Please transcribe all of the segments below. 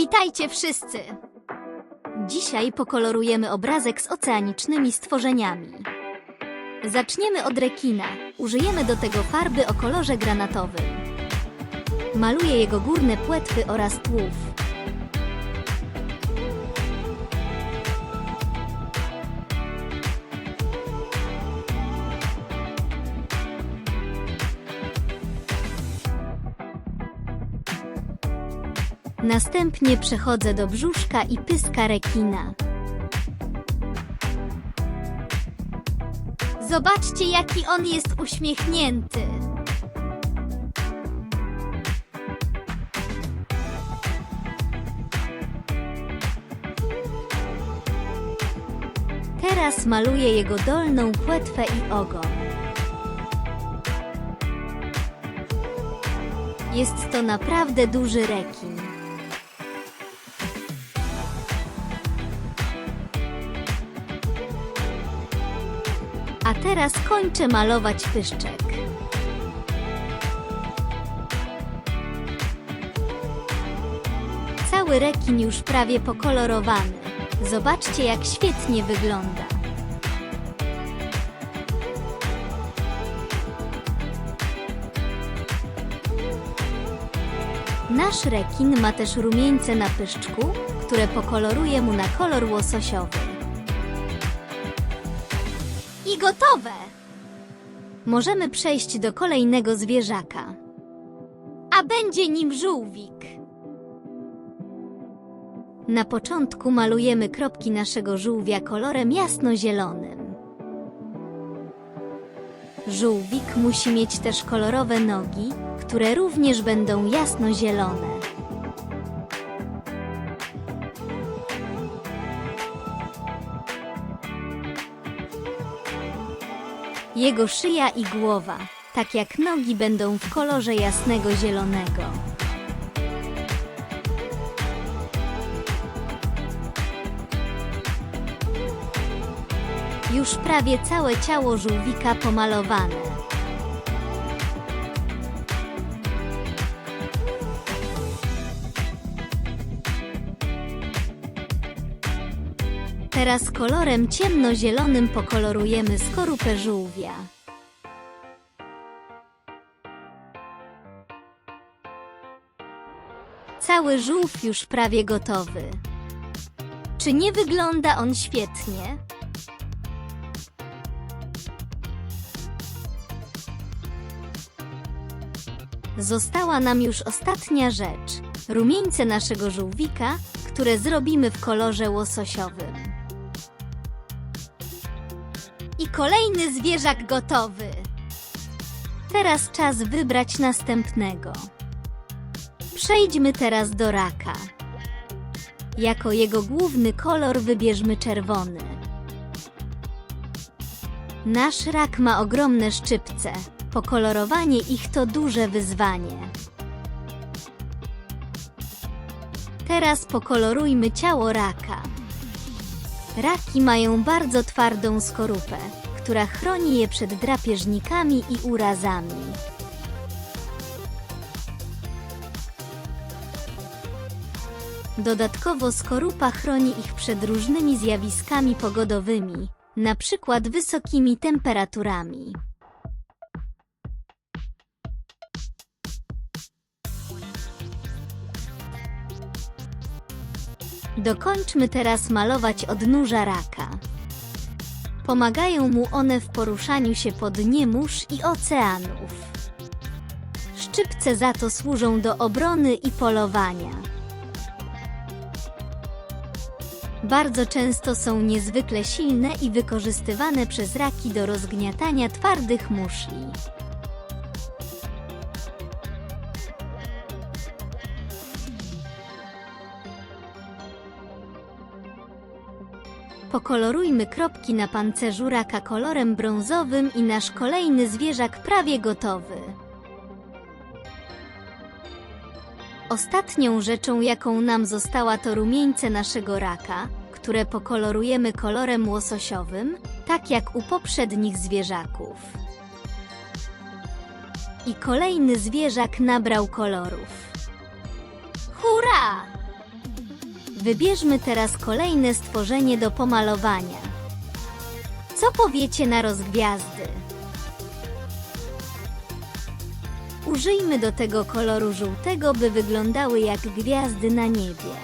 Witajcie wszyscy! Dzisiaj pokolorujemy obrazek z oceanicznymi stworzeniami. Zaczniemy od rekina. Użyjemy do tego farby o kolorze granatowym. Maluję jego górne płetwy oraz tułów. Następnie przechodzę do brzuszka i pyska rekina. Zobaczcie, jaki on jest uśmiechnięty. Teraz maluję jego dolną płetwę i ogon. Jest to naprawdę duży rekin. Teraz kończę malować pyszczek. Cały rekin już prawie pokolorowany. Zobaczcie, jak świetnie wygląda. Nasz rekin ma też rumieńce na pyszczku, które pokoloruje mu na kolor łososiowy. I gotowe! Możemy przejść do kolejnego zwierzaka. A będzie nim żółwik. Na początku malujemy kropki naszego żółwia kolorem jasnozielonym. Żółwik musi mieć też kolorowe nogi, które również będą jasnozielone. Jego szyja i głowa, tak jak nogi, będą w kolorze jasnego zielonego. Już prawie całe ciało żółwika pomalowane. Teraz kolorem ciemnozielonym pokolorujemy skorupę żółwia. Cały żółw już prawie gotowy. Czy nie wygląda on świetnie? Została nam już ostatnia rzecz. Rumieńce naszego żółwika, które zrobimy w kolorze łososiowym. Kolejny zwierzak gotowy. Teraz czas wybrać następnego. Przejdźmy teraz do raka. Jako jego główny kolor wybierzmy czerwony. Nasz rak ma ogromne szczypce. Pokolorowanie ich to duże wyzwanie. Teraz pokolorujmy ciało raka. Raki mają bardzo twardą skorupę, która chroni je przed drapieżnikami i urazami. Dodatkowo skorupa chroni ich przed różnymi zjawiskami pogodowymi, na przykład wysokimi temperaturami. Dokończmy teraz malować odnóża raka. Pomagają mu one w poruszaniu się po dnie mórz i oceanów. Szczypce za to służą do obrony i polowania. Bardzo często są niezwykle silne i wykorzystywane przez raki do rozgniatania twardych muszli. Pokolorujmy kropki na pancerzu raka kolorem brązowym i nasz kolejny zwierzak prawie gotowy. Ostatnią rzeczą, jaką nam została, to rumieńce naszego raka, które pokolorujemy kolorem łososiowym, tak jak u poprzednich zwierzaków. I kolejny zwierzak nabrał kolorów. Wybierzmy teraz kolejne stworzenie do pomalowania. Co powiecie na rozgwiazdy? Użyjmy do tego koloru żółtego, by wyglądały jak gwiazdy na niebie.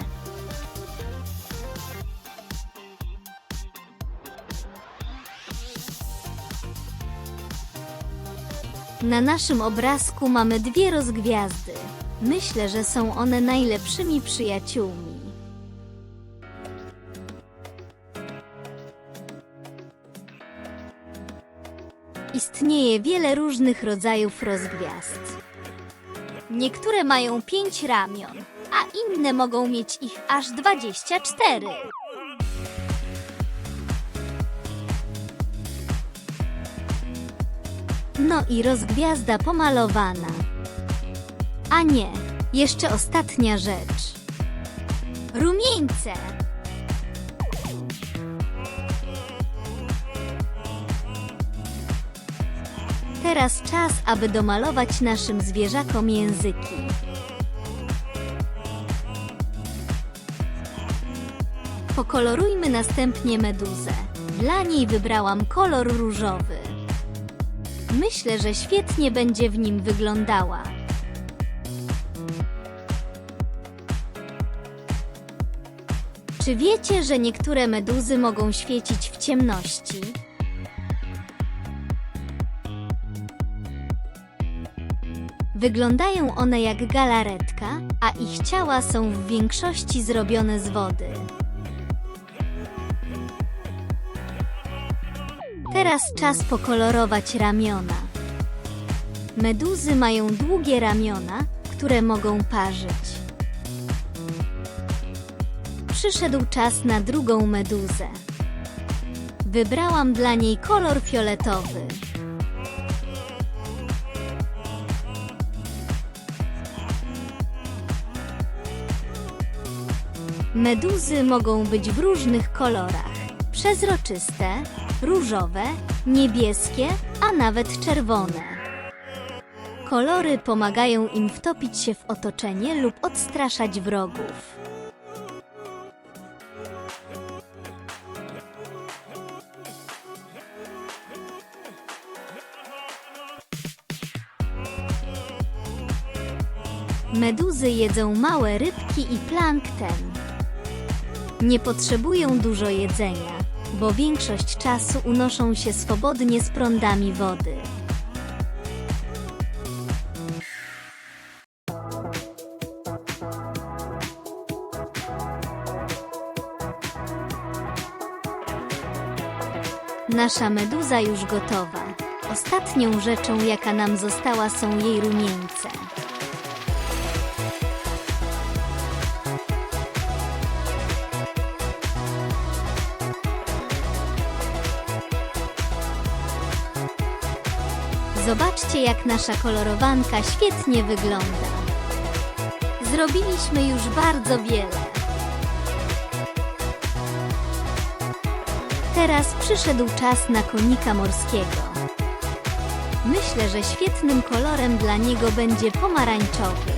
Na naszym obrazku mamy dwie rozgwiazdy. Myślę, że są one najlepszymi przyjaciółmi. Istnieje wiele różnych rodzajów rozgwiazd. Niektóre mają pięć ramion, a inne mogą mieć ich aż 24. No i rozgwiazda pomalowana. A nie, jeszcze ostatnia rzecz. Rumieńce! Teraz czas, aby domalować naszym zwierzakom języki. Pokolorujmy następnie meduzę. Dla niej wybrałam kolor różowy. Myślę, że świetnie będzie w nim wyglądała. Czy wiecie, że niektóre meduzy mogą świecić w ciemności? Wyglądają one jak galaretka, a ich ciała są w większości zrobione z wody. Teraz czas pokolorować ramiona. Meduzy mają długie ramiona, które mogą parzyć. Przyszedł czas na drugą meduzę. Wybrałam dla niej kolor fioletowy. Meduzy mogą być w różnych kolorach: przezroczyste, różowe, niebieskie, a nawet czerwone. Kolory pomagają im wtopić się w otoczenie lub odstraszać wrogów. Meduzy jedzą małe rybki i plankton. Nie potrzebują dużo jedzenia, bo większość czasu unoszą się swobodnie z prądami wody. Nasza meduza już gotowa. Ostatnią rzeczą, jaka nam została, są jej rumieńce. Zobaczcie, jak nasza kolorowanka świetnie wygląda. Zrobiliśmy już bardzo wiele. Teraz przyszedł czas na konika morskiego. Myślę, że świetnym kolorem dla niego będzie pomarańczowy.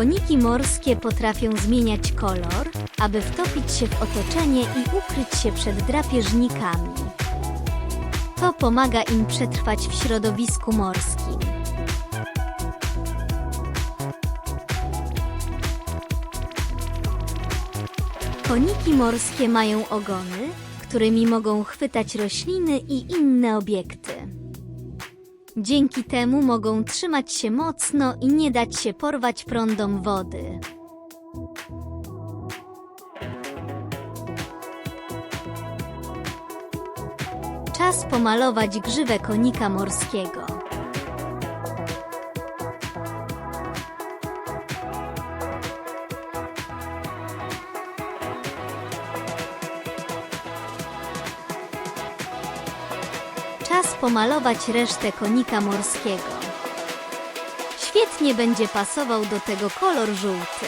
Koniki morskie potrafią zmieniać kolor, aby wtopić się w otoczenie i ukryć się przed drapieżnikami. To pomaga im przetrwać w środowisku morskim. Koniki morskie mają ogony, którymi mogą chwytać rośliny i inne obiekty. Dzięki temu mogą trzymać się mocno i nie dać się porwać prądom wody. Czas pomalować grzywę konika morskiego. pomalować resztę konika morskiego. Świetnie będzie pasował do tego kolor żółty.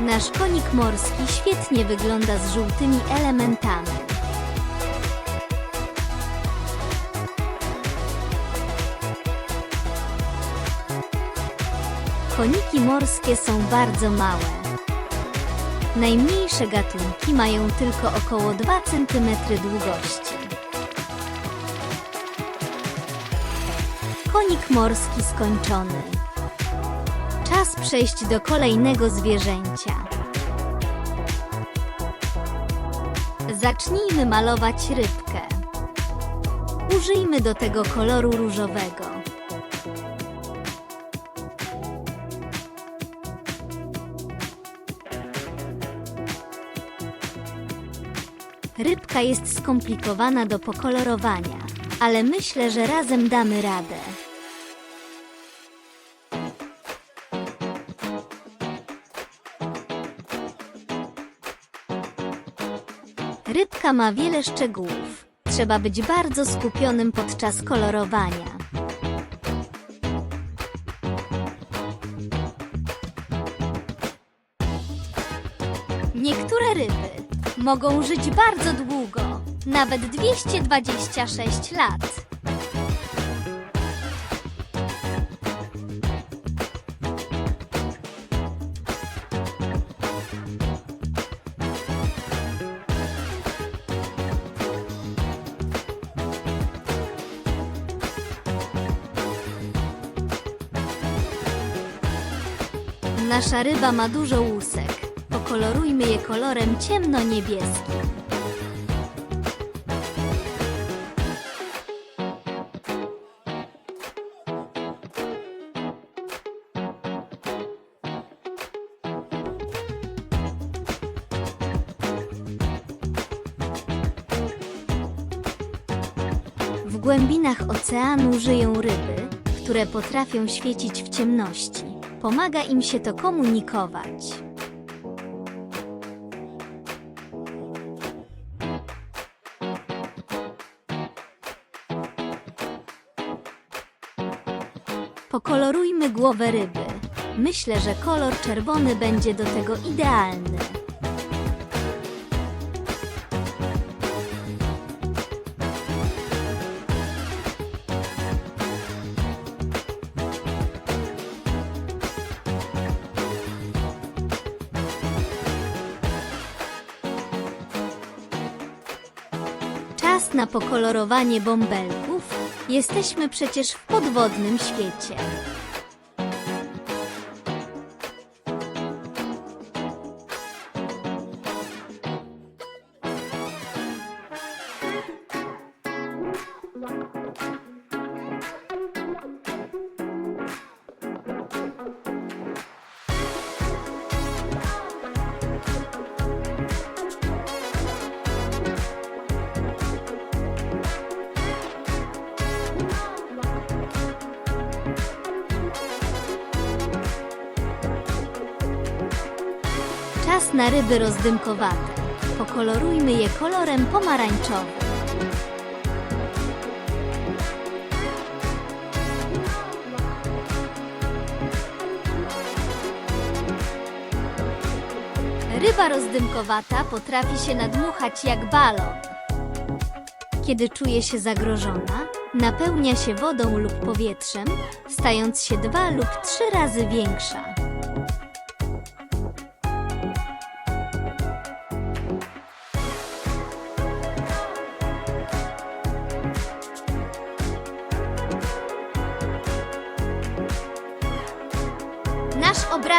Nasz konik morski świetnie wygląda z żółtymi elementami. Koniki morskie są bardzo małe. Najmniejsze gatunki mają tylko około 2 cm długości. Konik morski skończony. Czas przejść do kolejnego zwierzęcia. Zacznijmy malować rybkę. Użyjmy do tego koloru różowego. Rybka jest skomplikowana do pokolorowania, ale myślę, że razem damy radę. Rybka ma wiele szczegółów. Trzeba być bardzo skupionym podczas kolorowania. Niektóre ryby mogą żyć bardzo długo, nawet 226 lat. Nasza ryba ma dużo łusek. Pokolorujmy je kolorem ciemno-niebieskim. W głębinach oceanu żyją ryby, które potrafią świecić w ciemności. Pomaga im się to komunikować. Pokolorujmy głowę ryby. Myślę, że kolor czerwony będzie do tego idealny. Czas na pokolorowanie bąbelków. Jesteśmy przecież w podwodnym świecie. Czas na ryby rozdymkowate. Pokolorujmy je kolorem pomarańczowym. Ryba rozdymkowata potrafi się nadmuchać jak balon. Kiedy czuje się zagrożona, napełnia się wodą lub powietrzem, stając się dwa lub trzy razy większa.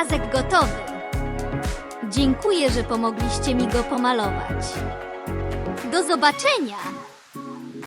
Obrazek gotowy. Dziękuję, że pomogliście mi go pomalować. Do zobaczenia!